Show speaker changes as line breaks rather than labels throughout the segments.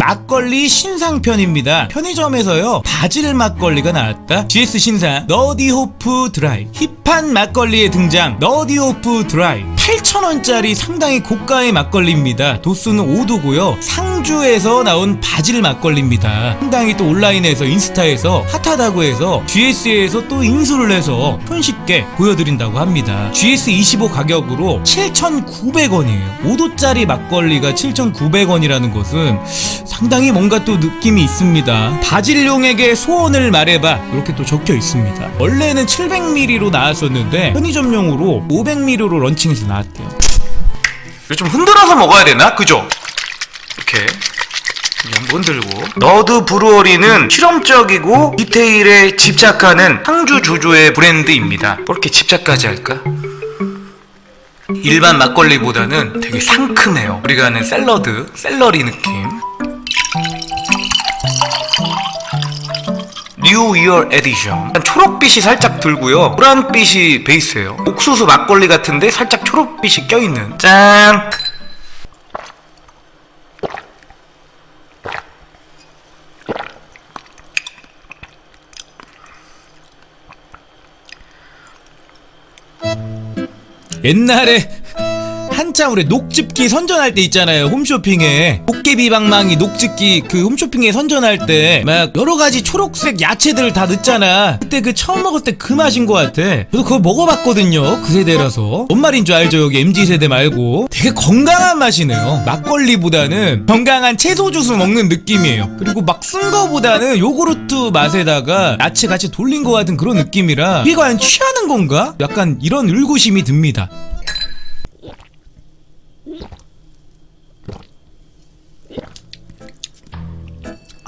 막걸리 신상편입니다. 편의점에서요 바질 막걸리가 나왔다. GS 신상 너디호프 드라이 힙한 막걸리의 등장 너디호프 드라이 8,000원짜리 상당히 고가의 막걸리입니다. 도수는 5도고요. 상주에서 나온 바질 막걸리입니다. 상당히 또 온라인에서 인스타에서 핫하다고 해서 GS에서 또 인수를 해서 손쉽게 보여드린다고 합니다. GS25 가격으로 7,900원이에요. 5도짜리 막걸리가 7,900원이라는 것은 상당히 뭔가 또 느낌이 있습니다. 바질용에게 소원을 말해봐 이렇게 또 적혀 있습니다. 원래는 700ml로 나왔었는데 편의점용으로 500ml로 런칭해서 나왔대요. 좀 흔들어서 먹어야 되나? 그죠? 이렇게 한번 흔들고 너드 브루어리는 실험적이고 디테일에 집착하는 상주 주조의 브랜드입니다. 뭐 이렇게 집착까지 할까? 일반 막걸리보다는 되게 상큼해요. 우리가 아는 샐러드, 샐러리 느낌. 뉴 이어 에디션. 초록빛이 살짝 들고요. 노란빛이 베이스예요. 옥수수 막걸리 같은데 살짝 초록빛이 껴있는. 짠! 옛날에 한참 우리 녹즙기 선전할 때 있잖아요 홈쇼핑에. 도깨비 방망이 녹즙기 그 홈쇼핑에 선전할 때 막 여러 가지 초록색 야채들 다 넣잖아. 그때 그 처음 먹을 때 그 맛인 것 같아. 저도 그거 먹어봤거든요 그 세대라서. 뭔 말인 줄 알죠 여기 MZ 세대 말고. 되게 건강한 맛이네요. 막걸리보다는 건강한 채소 주스 먹는 느낌이에요. 그리고 막 쓴 거보다는 요구르트 맛에다가 야채 같이 돌린 것 같은 그런 느낌이라 이게 과연 취하는 건가? 약간 이런 의구심이 듭니다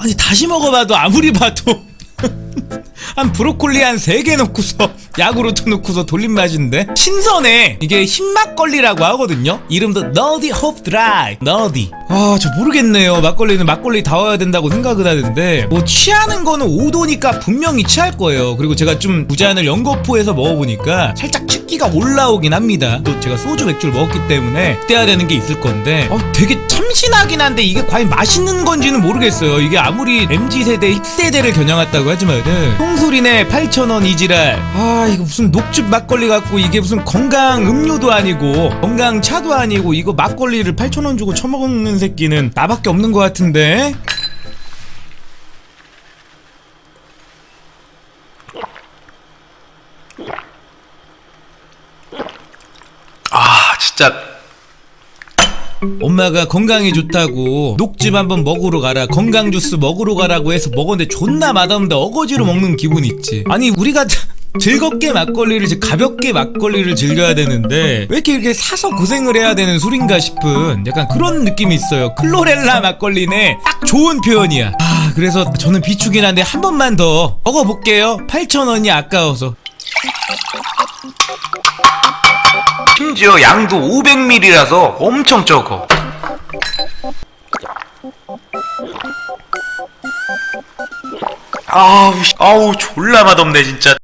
아니 다시 먹어봐도 아무리 봐도 한 브로콜리 한 3개 넣고서 야구르트 넣고서 돌린 맛인데 신선해. 이게 흰막걸리라고 하거든요. 이름도 너디 홉 드라이. 너디. 아 저 모르겠네요. 막걸리는 막걸리 다워야 된다고 생각을 하는데 뭐 취하는 거는 5도니까 분명히 취할 거예요. 그리고 제가 좀 무잔을 연거푸에서 먹어보니까 살짝 취기가 올라오긴 합니다. 또 제가 소주 맥주를 먹었기 때문에 그때야 되는 게 있을 건데 어, 되게 참신하긴 한데 이게 과연 맛있는 건지는 모르겠어요. 이게 아무리 MZ세대 힙세대를 겨냥했다고 하지만은 송수리네 8,000원 이지랄. 아 이거 무슨 녹즙 막걸리 같고 이게 무슨 건강 음료도 아니고 건강 차도 아니고 이거 막걸리를 8,000원 주고 처먹는 새끼는 나밖에 없는 것 같은데? 아 진짜 엄마가 건강에 좋다고 녹즙 한번 먹으러 가라 건강 주스 먹으러 가라고 해서 먹었는데 존나 맛없는데 어거지로 먹는 기분 있지. 아니 우리가 즐겁게 막걸리를 즐- 가볍게 막걸리를 즐겨야 되는데 왜 이렇게 이렇게 사서 고생을 해야 되는 술인가 싶은 약간 그런 느낌이 있어요. 클로렐라 막걸리네. 딱 좋은 표현이야. 아 그래서 저는 비추긴 한데 한 번만 더 먹어볼게요. 8,000원이 아까워서 심지어 양도 500ml라서 엄청 적어. 아우, 씨, 아우, 졸라 맛없네, 진짜.